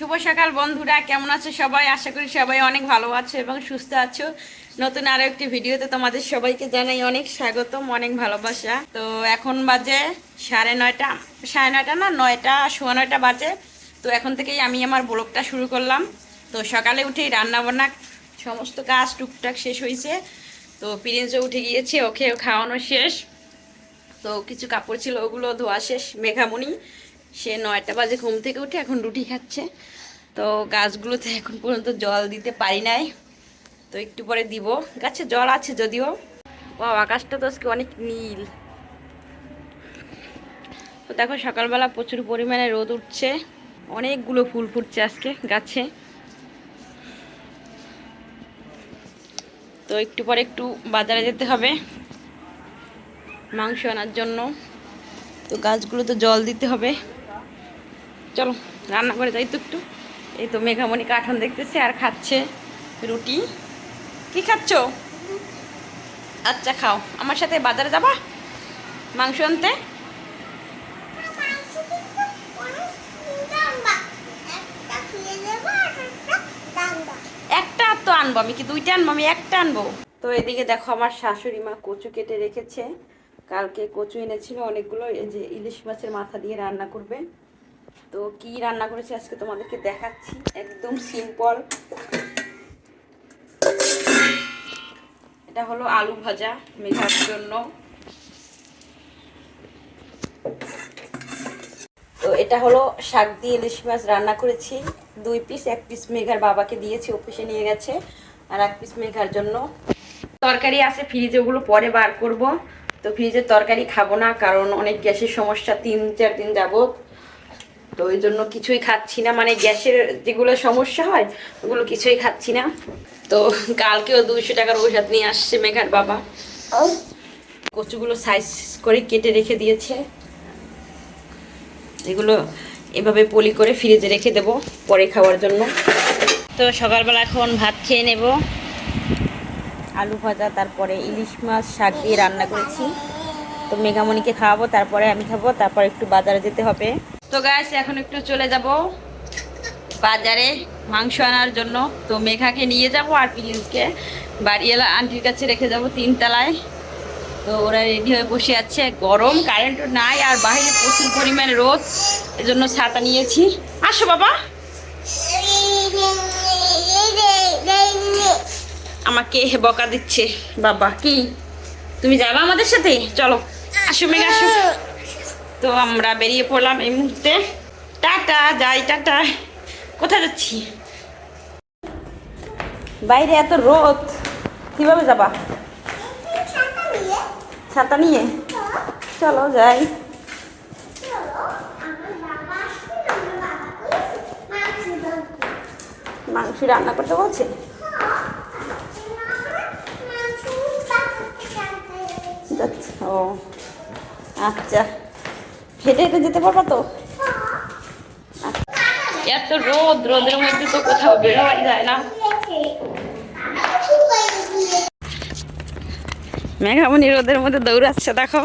শুভ সকাল বন্ধুরা, কেমন আছো সবাই? আশা করি সবাই অনেক ভালো আছো এবং সুস্থ আছো। নতুন আরও একটি ভিডিওতে তোমাদের সবাইকে জানাই অনেক স্বাগতম, অনেক ভালোবাসা। তো এখন বাজে সাড়ে নয়টা সাড়ে নয়টা না, নয়টা, সোয়া নয়টা বাজে। তো এখন থেকেই আমি আমার ব্লগটা শুরু করলাম। তো সকালে উঠেই রান্না বান্না সমস্ত কাজ টুকটাক শেষ হয়েছে। তো প্রিন্সও উঠে গিয়েছে ওকে খাওয়ানো শেষ। তো কিছু কাপড় ছিল, ওগুলো ধোয়া শেষ, মেঘামণি। সে নয়টা বাজে ঘুম থেকে উঠে এখন রুটি খাচ্ছে। তো গাছগুলোতে এখন পর্যন্ত জল দিতে পারি নাই। তো একটু পরে দিব। গাছে জল আছে যদিও। ও আকাশটা তো আজকে অনেক নীল। তো দেখো, সকালবেলা প্রচুর পরিমাণে রোদ উঠছে। অনেকগুলো ফুল ফুটছে আজকে গাছে। তো একটু পরে একটু বাজারে যেতে হবে। মাংস আনার জন্য। তো গাছগুলো তো জল দিতে হবে। চলো, রান্না করে যাই তো একটু এই তো মেঘামণি কাঠন দেখতেছে আর খাচ্ছে রুটি। কি খাচ্ছ? আচ্ছা খাও। আমার সাথে বাজারে যাবা? মাংস আনতে? একটা তো আনব আমি কি? দুইটা আনব? আমি একটা আনব। তো এদিকে দেখো, আমার শাশুড়ি মা কচু কেটে রেখেছে। কালকে কচু এনেছিল অনেকগুলো, এই যে ইলিশ মাছের মাথা দিয়ে রান্না করবে। তো কি রান্না করেছি আজকে তোমাদেরকে দেখাচ্ছি, একদম সিম্পল এটা হলো আলু ভাজা মেঘার জন্য। তো এটা হলো শাক দিয়ে ইলিশ মাছ রান্না করেছি। দুই পিস এক পিস মেঘার বাবাকে দিয়েছি অফিসে নিয়ে গেছে। আর এক পিস মেঘার জন্য। তরকারি আছে ফ্রিজে ওগুলো পরে বার করব। তো ফ্রিজের তরকারি খাব না, কারণ অনেক গ্যাসের সমস্যা, তিন, চার দিন যাবত তো ওই জন্য কিছুই খাচ্ছি না। মানে গ্যাসের যেগুলো সমস্যা হয় ওগুলো কিছুই খাচ্ছি না। তো কালকেও দুইশো টাকার ঔষধ নিয়ে আসছে মেঘার বাবা। কচুগুলো সাইজ করে কেটে রেখে দিয়েছে। এগুলো এভাবে পলি করে ফ্রিজে রেখে দেব পরে খাওয়ার জন্য। তো সকালবেলা এখন ভাত খেয়ে নেব। আলু ভাজা তারপরে ইলিশ মাছ শাক দিয়ে রান্না করেছি। তো মেঘামণিকে খাওয়াবো তারপরে আমি খাব তারপর একটু বাজারে যেতে হবে। তো গাছ এখন একটু চলে যাব বাজারে মাংস আনার জন্য। তো মেঘাকে নিয়ে যাব আর প্রিন্সকে বাড়িওয়ালা আন্টির কাছে রেখে যাব তিনতলায়। তো ওরা রেডি হয়ে বসে আছে। গরম কারেন্টও নাই আর বাইরে প্রচুর পরিমাণে রোদ। এজন্য ছাতা নিয়েছি। আসো বাবা। আমাকে বকা দিচ্ছে। বাবা, কি? তুমি যাবা আমাদের সাথে? চলো। আসো মেঘা, আসো। তো আমরা বেরিয়ে পড়লাম এই মুহূর্তে। টাটা, যাই, টাটা। কোথায় যাচ্ছি? বাইরে এত রোদ, কীভাবে যাবা? ছাতা নিয়ে? চলো, যাই। মাংস রান্না করতে বলছে? ও আচ্ছা। হেঁটে হেঁটে যেতে পারবা তো। এত রোদ রোদের মধ্যে তো কোথাও বেরোয়া যায় না। মেঘামণি রোদের মধ্যে দৌড়াচ্ছে দেখো।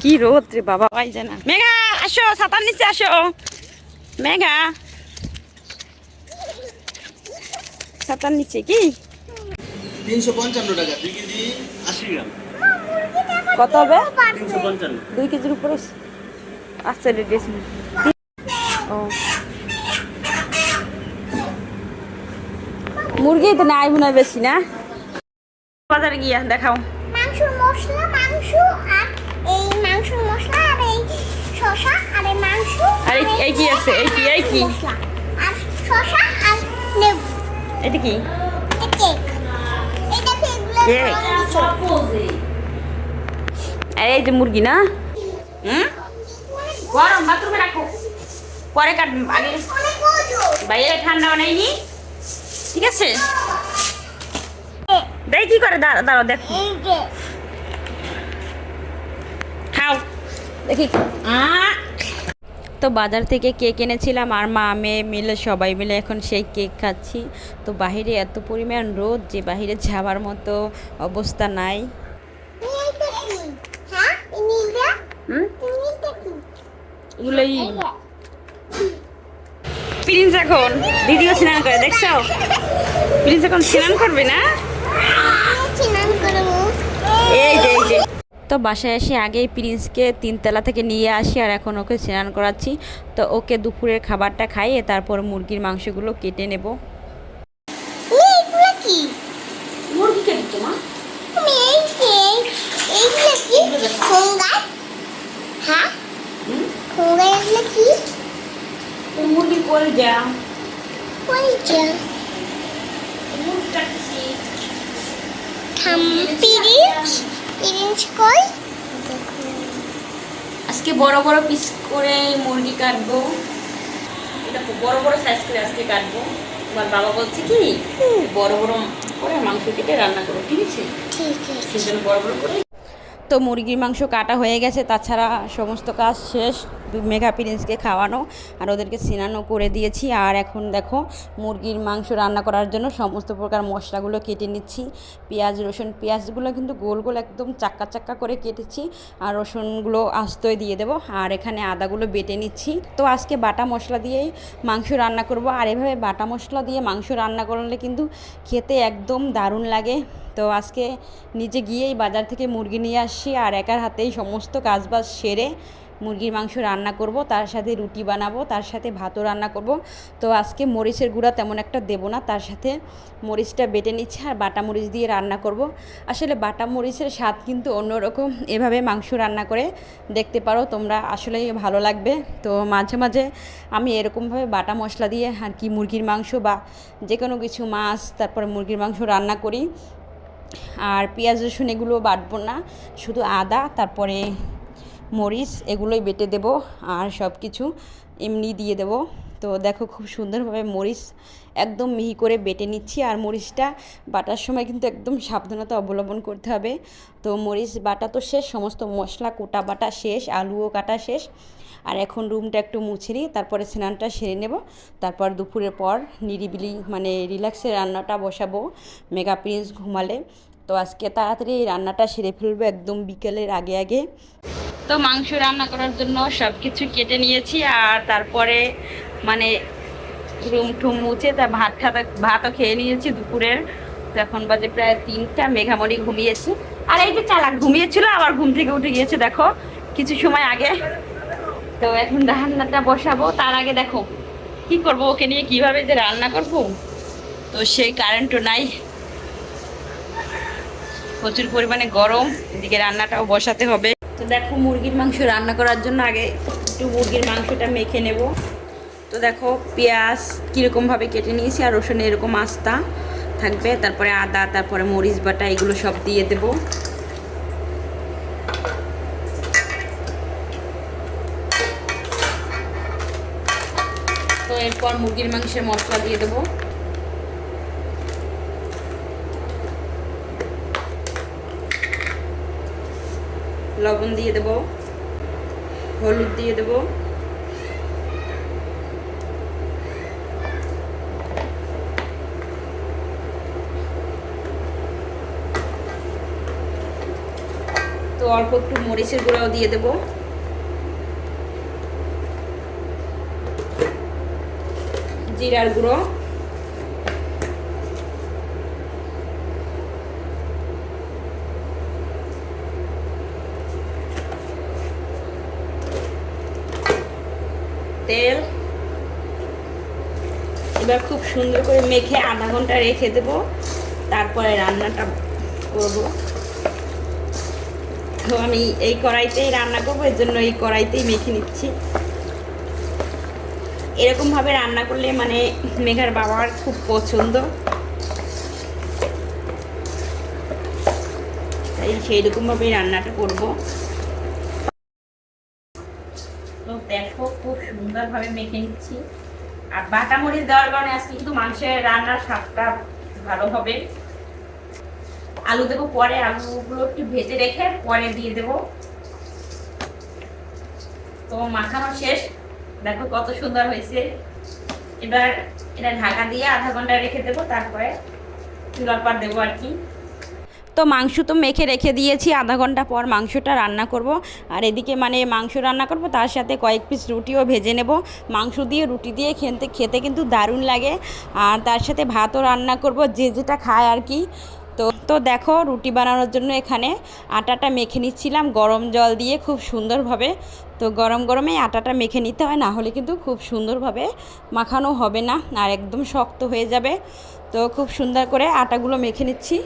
কি রোদ রে বাবা। পাই যায় না। মেঘা আসো ছাতার নিচে আসো। মেঘা। ছাতার নিচে কি? তিনশো পঞ্চান্ন টাকা দুই কেজি আশি গ্রাম। কত হবে? দুই কেজির উপরে আচ্ছা ড্রেস ও। মুরগি তো নাই মনে হয় বেশি না? বাজারে গিয়া দেখাও। মাংস মশলা মাংস আর এই মাংস মশলা আর এই শসা আর এই মাংস আর এই- এই কি আছে? এই কি- এই কি? আর শসা আর লেবু। এটা কি? কেক এগুলো এই যে মুরগি না? হুম? গরম বাথরুমে রাখো। পরে কাট আগে বাইরে ঠান্ডা বানাইনি। ঠিক আছে? দেখ কি করে? দাঁড়া দাঁড়াও দেখো। খাও। দেখি। আ। তো বাজার থেকে কেক এনেছিলাম আর মা মেয়ে মিলে সবাই মিলে এখন সেই কেক খাচ্ছি। তো বাইরে এত পরিমাণ রোদ যে বাইরে যাওয়ার মতো অবস্থা নাই। হ্যাঁ যে। প্রিন্স এখন দিদিও স্নান করে দেখছ? প্রিন্স এখন স্নান করবে না? করব। এই যে এই যে। তো বাসায় এসে আগেই প্রিন্সকে তিনতলা থেকে নিয়ে আসি আর এখন ওকে স্নান করাচ্ছি। তো ওকে দুপুরের খাবারটা খাইয়ে তারপর মুরগির মাংসগুলো কেটে নেব এইগুলো কি মুরগি কেটে তো মা তুমি এই যে এইগুলো কি খোঙ্গার হ্যাঁ কি কই আজকে বড় বড় পিস করে মুরগি কাটবো এটা খুব বড় বড় সাইজ করে আজকে কাটবো আমার বাবা বলছে কি বড় বড় করে মাংস কেটে রান্না করো ঠিক আছে ঠিক আছে সেজন্য বড় বড় করে তো মুরগির মাংস কাটা হয়ে গেছে তাছাড়া সমস্ত কাজ শেষ। মেঘা প্রিন্সকে খাওয়ানো আর ওদেরকে সিনানো করে দিয়েছি। আর এখন দেখো মুরগির মাংস রান্না করার জন্য সমস্ত প্রকার মশলাগুলো কেটে নিচ্ছি। পেঁয়াজ, রসুন, পেঁয়াজগুলো কিন্তু গোল গোল একদম চাক্কা চাক্কা করে কেটেছি আর রসুনগুলো আস্তই দিয়ে দেবো আর এখানে আদাগুলো বেটে নিচ্ছি। তো আজকে বাটা মশলা দিয়েই মাংস রান্না করব আর এভাবে বাটা মশলা দিয়ে মাংস রান্না করলে কিন্তু খেতে একদম দারুণ লাগে। তো আজকে নিজে গিয়েই বাজার থেকে মুরগি নিয়ে আসছি আর একার হাতেই সমস্ত কাজবাজ সেরে মুরগির মাংস রান্না করব, তার সাথে রুটি বানাবো, তার সাথে ভাতও রান্না করব। তো আজকে মরিচের গুঁড়া তেমন একটা দেবো না, তার সাথে মরিচটা বেটে নিচ্ছে আর বাটা মরিচ দিয়ে রান্না করব। আসলে বাটা মরিচের স্বাদ কিন্তু অন্যরকম, এভাবে মাংস রান্না করে দেখতে পারো, তোমরা আসলেই ভালো লাগবে। তো মাঝে মাঝে আমি এরকমভাবে বাটা মশলা দিয়ে আর কি মুরগির মাংস বা যে কোনো কিছু মাছ, তারপরে মুরগির মাংস রান্না করি। আর পেঁয়াজ রসুন এগুলো বাটবো না, শুধু আদা, তারপরে মরিচ এগুলোই বেটে দেব আর সব কিছু এমনি দিয়ে দেব। তো দেখো খুব সুন্দরভাবে মরিচ একদম মিহি করে বেটে নিচ্ছি আর মরিচটা বাটার সময় কিন্তু একদম সাবধানতা অবলম্বন করতে হবে। তো মরিচ বাটা তো শেষ, সমস্ত মশলা, কোটা বাটা শেষ, আলুও কাটা শেষ। আর এখন রুমটা একটু মুছে নিই, তারপরে স্নানটা সেরে নেব। তারপর দুপুরের পর নিরিবিলি মানে রিল্যাক্সে রান্নাটা বসাবো, মেগা প্রিন্স ঘুমালে। তো আজকে তাড়াতাড়ি রান্নাটা সেরে ফেলব একদম বিকেলের আগে আগে। তো মাংস রান্না করার জন্য সব কিছু কেটে নিয়েছি আর তারপরে মানে রুম টুম মুছে তা ভাত খাতা, ভাতও খেয়ে নিয়েছি দুপুরের। তো এখন বাজে প্রায় তিনটা, মেঘামণি ঘুমিয়েছি। আর এই যে চালাক ঘুমিয়েছিল, আবার ঘুম থেকে উঠে গিয়েছে, দেখো, কিছু সময় আগে। তো এখন রান্নাটা বসাবো। তার আগে দেখো, কি করব, ওকে নিয়ে কীভাবে যে রান্না করব? তো সেই কারেন্টও নাই। প্রচুর পরিমাণে গরম, এদিকে রান্নাটাও বসাতে হবে। তো দেখো মুরগির মাংস রান্না করার জন্য আগে একটু মুরগির মাংসটা মেখে নেব। তো দেখো পেঁয়াজ কীরকমভাবে কেটে নিয়েছি আর রসুন এরকম আস্তা থাকবে। তারপরে আদা, তারপরে মরিচ বাটা এগুলো সব দিয়ে দেবো। তো এরপর মুরগির মাংসের মশলা দিয়ে দেবো। লবণ দিয়ে দেব, হলুদ দিয়ে দেব। তো অল্প একটু মরিচের গুঁড়াও দিয়ে দেব। জিরার গুঁড়ো তেল এবার খুব সুন্দর করে মেখে আধা ঘণ্টা রেখে দেব। তারপরে রান্নাটা করব। তো আমি এই কড়াইতেই রান্না করব, এর জন্য এই কড়াইতেই মেখে নিচ্ছি। এরকমভাবে রান্না করলে মানে মেঘার বাবার খুব পছন্দ। তাই সেই রকমভাবেই রান্নাটা করব। তো দেখো, খুব সুন্দরভাবে মেখে নিচ্ছি। আর বাটা মরিচ দেওয়ার কারণে আজকে কিন্তু মাংসের রান্নার স্বাদটা ভালো হবে। আলু দেবো, পরে আলুগুলো একটু ভেজে রেখে পরে দিয়ে দেব। তো মাখানো শেষ। দেখো কত সুন্দর হয়েছে। এবার এটা ঢাকা দিয়ে আধা ঘণ্টা রেখে দেবো, তারপরে চুলার পার দেবো আর কি। তো মাংস তো মেখে রেখে দিয়েছি, আধা ঘণ্টা পর মাংসটা রান্না করব। আর এদিকে মানে মাংস রান্না করব, তার সাথে কয়েক পিস রুটিও ভেজে নেব। মাংস দিয়ে, রুটি দিয়ে খেতে খেতে কিন্তু দারুণ লাগে। আর তার সাথে ভাতও রান্না করব, যে যেটা খায় আর কি। তো তো দেখো রুটি বানানোর জন্য এখানে আটাটা মেখে নিচ্ছিলাম, গরম জল দিয়ে খুব সুন্দরভাবে। তো গরম গরমে আটাটা মেখে নিতে হয়, না হলে কিন্তু খুব সুন্দরভাবে মাখানো হবে না, আর একদম শক্ত হয়ে যাবে। তো খুব সুন্দর করে আটাগুলো মেখে নিচ্ছি।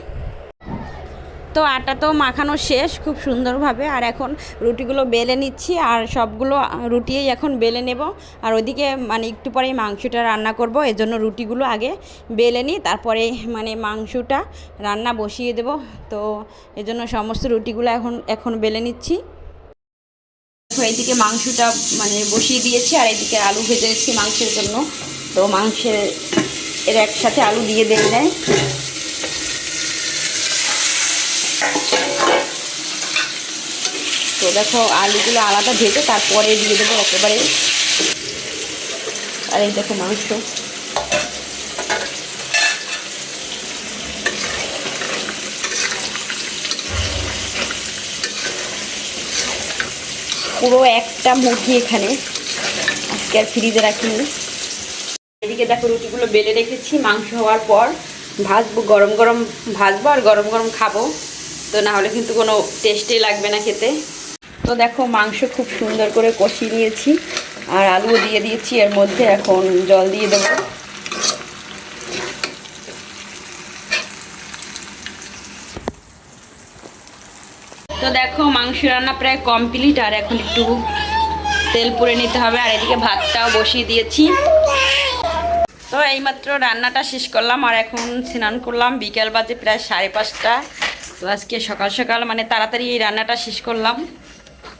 তো আটা তো মাখানো শেষ খুব সুন্দরভাবে। আর এখন রুটিগুলো বেলে নিচ্ছি আর সবগুলো রুটিই এখন বেলে নেব। আর ওইদিকে মানে একটু পরেই মাংসটা রান্না করব, এজন্য রুটিগুলো আগে বেলে নিই, তারপরে মানে মাংসটা রান্না বসিয়ে দেব। তো এজন্য সমস্ত রুটিগুলো এখন এখন বেলে নিচ্ছি। দেখো, এইদিকে মাংসটা মানে বসিয়ে দিয়েছি, আর এদিকে আলু ভেজে মাংসের জন্য। তো মাংসের এর একসাথে আলু দিয়ে দেয় নেয় তো দেখো, আলুগুলো আলাদা ভেজে তারপরে দিয়ে দেবো একেবারে। আর এই দেখো মাংস। পুরো একটা মুরগি এখানে। আজকে আর ফ্রিজে রাখিনি। এদিকে দেখো রুটিগুলো বেলে রেখেছি, মাংস হওয়ার পর ভাজবো, গরম গরম ভাজবো আর গরম গরম খাব। তো না হলে কিন্তু কোনো টেস্টই লাগবে না খেতে। তো দেখো মাংস খুব সুন্দর করে কষিয়ে নিয়েছি। আর আলুও দিয়ে দিয়েছি, এর মধ্যে এখন জল দিয়ে দেবো। তো দেখো মাংস রান্না প্রায় কমপ্লিট, আর এখন একটু তেল পুড়ে নিতে হবে, আর এদিকে ভাতটাও বসিয়ে দিয়েছি। তো এইমাত্র রান্নাটা শেষ করলাম, আর এখন স্নান করলাম, বিকেল বাজে প্রায় সাড়ে পাঁচটা। তো আজকে সকাল সকাল মানে তাড়াতাড়ি এই রান্নাটা শেষ করলাম।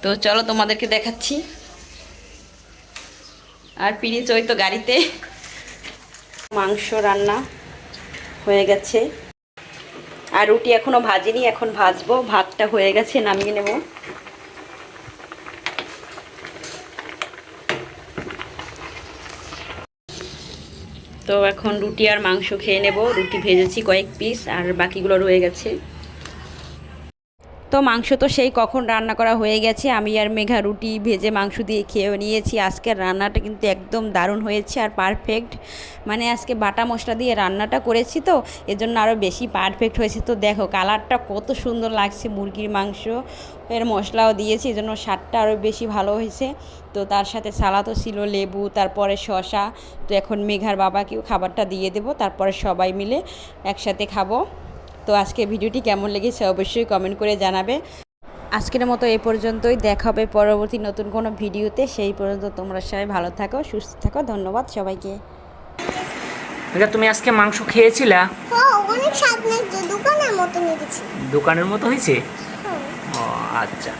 তো চলো তোমাদেরকে দেখাচ্ছি। আর পিড়ি ওই তো গাড়িতে। মাংস রান্না হয়ে গেছে। আর রুটি এখনও ভাজিনি, এখন ভাজবো। ভাতটা হয়ে গেছে, নামিয়ে নেব। তো এখন রুটি আর মাংস খেয়ে নেব। রুটি ভেজেছি কয়েক পিস, আর বাকিগুলো রয়ে গেছে। তো মাংস তো সেই কখন রান্না করা হয়ে গেছে। আমি আর মেঘা রুটি ভেজে মাংস দিয়ে খেয়ে নিয়েছি। আজকের রান্নাটা কিন্তু একদম দারুণ হয়েছে আর পারফেক্ট মানে আজকে বাটা মশলা দিয়ে রান্নাটা করেছি তো, এজন্য আরও বেশি পারফেক্ট হয়েছে। তো দেখো কালারটা কত সুন্দর লাগছে মুরগির মাংস এর মশলাও দিয়েছি, এজন্য স্বাদটা আরও বেশি ভালো হয়েছে। তো তার সাথে সালাদও ছিল, লেবু, তারপরে শশা তো এখন মেঘার বাবাকেও খাবারটা দিয়ে দেবো, তারপরে সবাই মিলে একসাথে খাব। তো আজকে ভিডিওটি কেমন লেগেছে অবশ্যই কমেন্ট করে জানাবে। আজকের মতো এ পর্যন্তই দেখা হবে পরবর্তী নতুন কোনো ভিডিওতে। সেই পর্যন্ত তোমরা সবাই ভালো থাকো সুস্থ থাকো ধন্যবাদ সবাইকে। এটা তুমি আজকে মাংস খেয়েছিলা? লাগছে দোকানের মতো লেগেছে দোকানের মতো হয়েছে? হুম। ও আচ্ছা।